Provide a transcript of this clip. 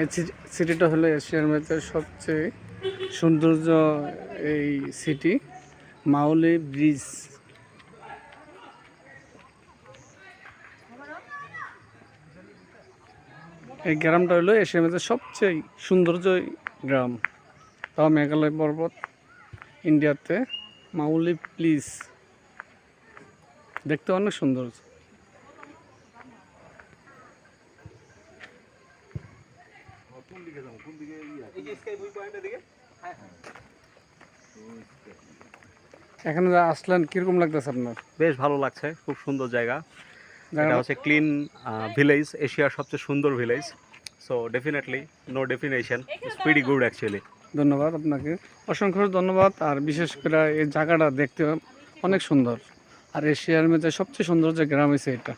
এই সিটিটা হলো এশিয়ার মধ্যে সবচেয়ে সৌন্দর্য এই সিটি মাউলি ব্রিজ এই গ্রামটা হলো এশিয়ার মধ্যে সবচেয়ে সৌন্দর্য গ্রাম। তাও মেঘালয় পর্বত, ইন্ডিয়াতে মাউলি প্লিজ দেখতে অনেক সুন্দর এখানে যা আসলেন কীরকম লাগতেছে আপনার? বেশ ভালো লাগছে খুব সুন্দর জায়গা। এটা হচ্ছে ক্লিন ভিলেজ এশিয়ার সবচেয়ে সুন্দর village so definitely no definition it's pretty good actually ধন্যবাদ আপনাকে। অসংখ্য ধন্যবাদ আর বিশেষ করে এই জায়গাটা দেখতে অনেক সুন্দর। আর এশিয়ার মধ্যে সবচেয়ে সুন্দর যে গ্রাম হয়েছে এটা।